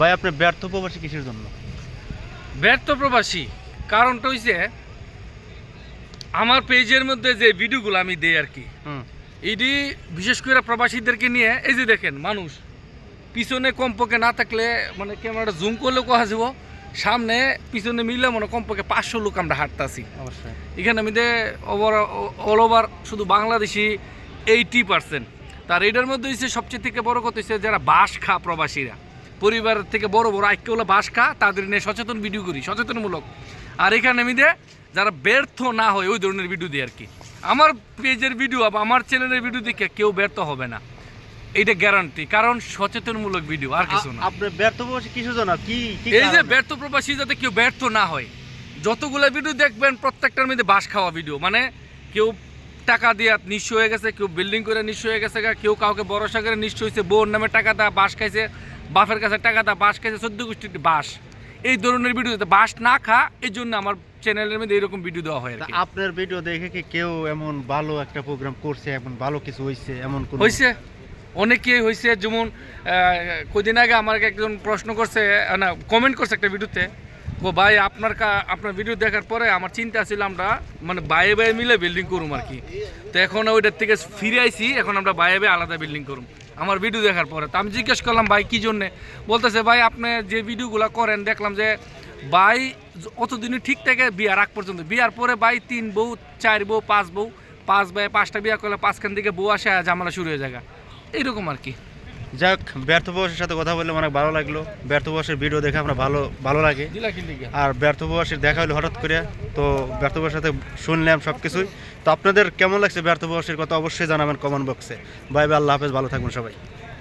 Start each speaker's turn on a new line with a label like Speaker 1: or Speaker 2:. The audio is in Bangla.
Speaker 1: ভাই আপনি ব্যর্থ প্রবাসী কিসের জন্য?
Speaker 2: ব্যর্থ প্রবাসী কারণটা হইছে আমার পেজের মধ্যে যে ভিডিওগুলো আমি দেই আর কি এটি বিশেষ করে প্রবাসীদেরকে নিয়ে এই যে দেখেন মানুষ পিছনে কমপক্ষে না থাকলে মানে ক্যামেরাটা জুম করলেও কোয়া যাব সামনে পিছনে মিলে মনে কমপক্ষে পাঁচশো লোক আমরা হাঁটতাছি।
Speaker 1: অবশ্যই।
Speaker 2: এখানে আমি ওভার অল ওভার শুধু বাংলাদেশি এইটি পার্সেন্ট তার এটার মধ্যে হচ্ছে সবচেয়ে থেকে বড় কথা হচ্ছে যারা বাস খা প্রবাসীরা। পরিবারের থেকে বড় বড় আইক্যগুলো বাস খা তাদের নিয়ে সচেতন ভিডিও করি সচেতনমূলক। আর এখানে আমি দে যারা ব্যর্থ না হয় ওই ধরনের ভিডিও দিই আর কি। আমার পেজের ভিডিও বা আমার চ্যানেলের ভিডিও দেখে কেউ ব্যর্থ হবে না। এইটা গ্যারান্টি কারণ সচেতনমূলক ভিডিও আর কিছু না।
Speaker 1: আপনি ব্যর্থ প্রবাসী কিসের জন্য কি কি
Speaker 2: এই যে ব্যর্থ প্রবাসী যাতে কেউ ব্যর্থ না হয় যতগুলো ভিডিও দেখবেন প্রত্যেকটার মধ্যে বাস খাওয়া ভিডিও মানে কেউ টাকা দিয়ে নিঃস্ব হয়ে গেছে কেউ বিল্ডিং করে নিঃস্ব হয়ে গেছে কেউ কাউকে ভরসা করে নিঃস্ব হয়েছে বোন নামে টাকা দেওয়া বাস খাইছে বাপের কাছে টাকা দা বাস খাইছে চোদ্দ গোষ্ঠীর বাস এই ধরনের ভিডিও বাস না খা এই জন্য আমার চ্যানেলের মধ্যে এরকম ভিডিও দেওয়া হয়
Speaker 1: আপনার ভিডিও দেখে কি কেউ এমন ভালো একটা প্রোগ্রাম করছে এমন ভালো কিছু হয়েছে এমন
Speaker 2: হয়েছে অনেকেই হয়েছে যেমন কদিন আগে আমাকে একজন প্রশ্ন করছে না কমেন্ট করছে একটা ভিডিওতে ও ভাই আপনার কা- আপনার ভিডিও দেখার পরে আমার চিন্তা ছিল আমরা মানে বাইরে বাইরে মিলে বিল্ডিং করুম আর কি। তো এখন ওইটার থেকে ফিরে আইছি এখন আমরা বাইরে বাইরে আলাদা বিল্ডিং করুম। আমার ভিডিও দেখার পরে। তো আমি জিজ্ঞেস করলাম, ভাই, কী জন্যে? বলতেছে, ভাই, আপনি যে ভিডিওগুলো করেন, দেখলাম যে ভাই অতদিনই ঠিক থাকে বিয়ার আগ পর্যন্ত, বিয়ার পরে ভাই তিন বউ, চার বউ, পাঁচ বউ, পাঁচ ভাই, পাঁচটা বিয়া করলে পাঁচখান থেকে বউ আসে ঝামেলা শুরু হয়ে যায় এইরকম আর কি।
Speaker 1: যাক ব্যর্থ প্রবাসীর সাথে কথা বললে অনেক ভালো লাগল। ব্যর্থ বয়সের ভিডিও দেখে আমরা ভালো ভালো
Speaker 2: লাগে?
Speaker 1: আর ব্যর্থ প্রবাসীর দেখা হলো হঠাৎ করে তো ব্যর্থ প্রবাসীর সাথে শুনলাম সব কিছুই তো আপনাদের কেমন লাগছে ব্যর্থ প্রবাসীর কথা অবশ্যই জানাবেন কমেন্ট বক্সে বাই বাই আল্লাহ হাফেজ ভালো থাকবেন সবাই।